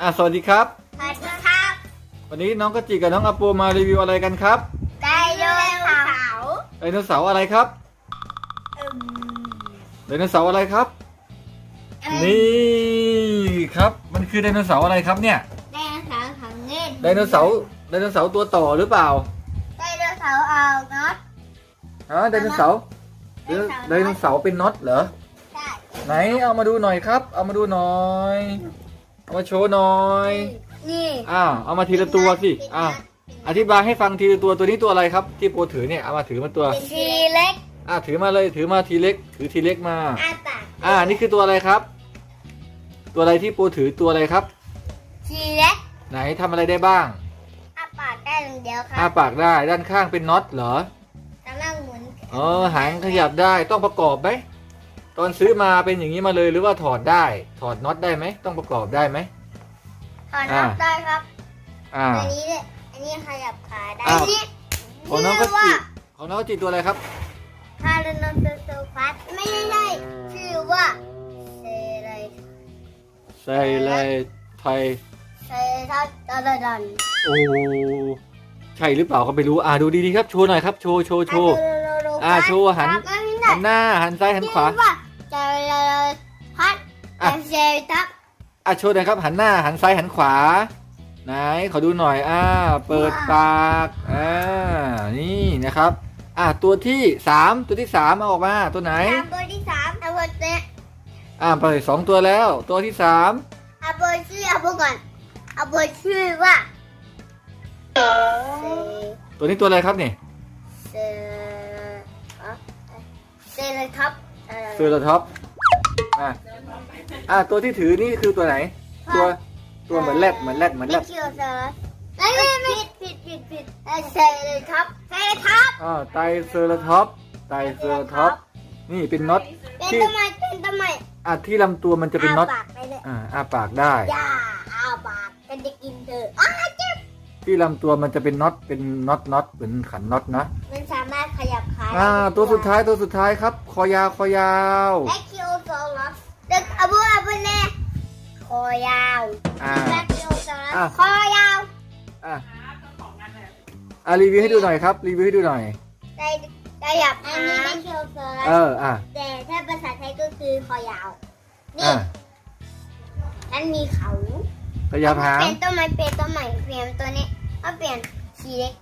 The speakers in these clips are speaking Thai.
อะสวัสดีครับ สวัสดีครับ วันนี้น้องกระจิกับน้องอาโปมารีวิวอะไรกันครับไดโนเสาร์ไดโนเสาร์อะไรครับอืมไดโนเสาร์อะไรครับ นี่ครับมันคือไดโนเสาร์อะไรครับเนี่ยไดโนเสาร์ของเล่นไดโนเสาร์ไดโนเสาร์ตัวต่อหรือเปล่าไดโนเสาร์เอาน็อตฮะไดโนเสาร์ไดโนไดโนเสาร์เป็นน็อตเหรอใช่ไหนเอามาดูหน่อยครับ เอามาดูหน่อย เอามาโชว์หน่อย นี่อ้าวเอามาทีละตัวสิอ้าวอธิบายให้ฟังทีละตัวตัวนี้ตัวอะไรครับ ที่โปรถือเนี่ยเอามาถือมาตัวเป็นทีเล็กอ่าถือมาเลยถือมาทีเล็ก ถือทีเล็กมา อาปากอ่านี่คือตัวอะไรครับ ตัวอะไรที่โปรถือตัวอะไรครับ ทีเล็กไหนทำอะไรได้บ้างอาปากได้อย่างเดียวคอ้ารับปากได้ด้านข้างเป็นน็อตเหรอกำลังหมุนเออหางขยับได้ต้องประกอบไหม ตอนซื้อมาเป็นอย่างนี้มาเลยหรือว่าถอดได้ ถอดน็อตได้ไหมต้องประกอบได้ไหมถอดน็อตอ่าได้ครับอ่า อันนี้เนี่ยอันนี้ขยับขาได้อ้าวอันนี้ของน้องก็ชื่อว่าจิของน้องก็จิตัวอะไรครับทาร์โนโซโซฟัสไม่ใช่ชื่อว่าเซเลใส่เลยไทยเซทัสตาดอนโอ้ใช่หรือเปล่าก็ไม่รู้อ่าดูดีๆครับโชว์หน่อยครับโชว์โชว์โชว์ อ่าโชว์หันหันหน้าหันซ้ายหันขวาเจเลพัด อะเซทัสอะโชว์หน่อยครับ หันหน้าหันซ้ายหันขวา ไหนขอดูหน่อยอ่าเปิดปากอ่านี่นะครับ อะตัวที่สามตัวที่สามเอาออกมาตัวไหนอาเบอร์ที่สามอาเบอร์เนี่ยอ่าไปสองตัวแล้ว ตัวที่สามอาเบอร์ชื่ออาเบอร์ก่อนอาเบอร์ชื่อว่าเซตัวนี้ตัวอะไรครับนี่เซอะเซเลทับเซอร์ท็อป อะอะตัวที่ถือนี่คือตัวไหน ตัวตัวเหมือนแรดเหมือนแรดเหมือนแรไม่ดเกี่ยวเซอร์ไม่ไม่ไม่ผิดผิดผิดผิดเซเลทับเซเลทับอ่าไตรเซอร์ท็อปไตรเซอร์ท็อปนี่เป็นน็อตเป็นที่ทำไมเป็นทำไมอะที่ลำตัวมันจะเป็นน็อตาปากไปเลยอ่าอ้าปากได้ อย่าอาปากกันจะกินเธออ้าวเจ็บที่ลำตัวมันจะเป็นน็อตเป็นน็อตน็อตเหมือนขันน็อตนะมันสามารถขยับขาได้อ่าตัวสุดท้ายตัวสุดท้ายครับ คอยาวคอยาวแอคคิ อยาวอ่าแอคคิโอโซลัสอะ คอยาวอะอะรีวิวให้ดูหน่อยครับ รีวิวให้ดูหน่อย ได้ได้หยับอันนี้แอคคิโอโซลัสเอออะ แต่ถ้าภาษาไทยก็คือคอยาว นี่อะฉันมีเขาขยับหางเป็นต้นไม้เป็นต้นใหม่เปลี่ยนตัวนี้ก็เปลี่ยนทีเล็ก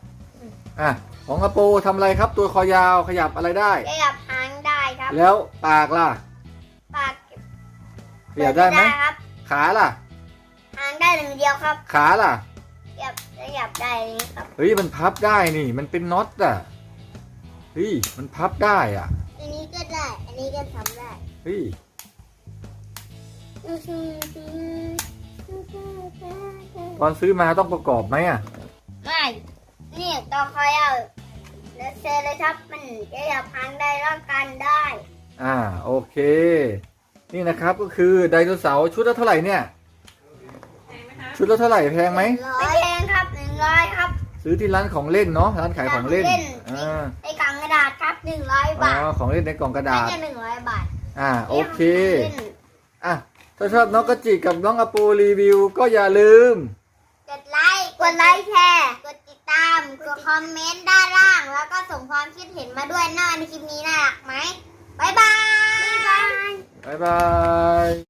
อะ ของกระโปทำอะไรครับ ตัวคอยาวขยับอะไรได้ ได้หยับหางได้ครับ แล้วปากล่ะปากขยับได้ไหม ครับ ขาล่ะหางได้หนึ่งเดียวครับขาล่ะหยับหยับได้อย่างนี้ครับเฮ้ยมันพับได้นี่ มันเป็นน็อตอะเฮ้ยมันพับได้อะอันนี้ก็ได้ อันนี้ก็ทำได้เฮ้ยตอนซื้อมาต้องประกอบไหมอะไม่นี่ต่อคอยเอาแล้วเซเลยครับมันจะหยับหางได้ร่างกันได้ อ่าโอเค นี่นะครับก็คือไดโนเสาร์ชุดละเท่าไหร่เนี่ย ชุดละเท่าไหร่แพงไหมไม่แพงครับหนึ่งร้อยครับ ซื้อที่ร้านของเล่นเนาะร้านขายของเล่นของเล่นอ่าในกล่องกระดาษครับหนึ่งร้อยอ๋บาทอของเล่นในกล่องกระดาษน่าจะหนึ่งร้อยบาท อ่าโอเคนี่ของล่นอะถ้าชอบน้องกระจิกกับน้องอปูรีวิว ก็อย่าลืม กดไลค์ กดไลค์แชร์ กดติดตาม กดคอมเมนต์ด้านล่าง แล้วก็ส่งความคิดเห็นมาด้วยนะในคลิปนี้น่ารักไหมบ๊ายบาย 拜拜。拜拜。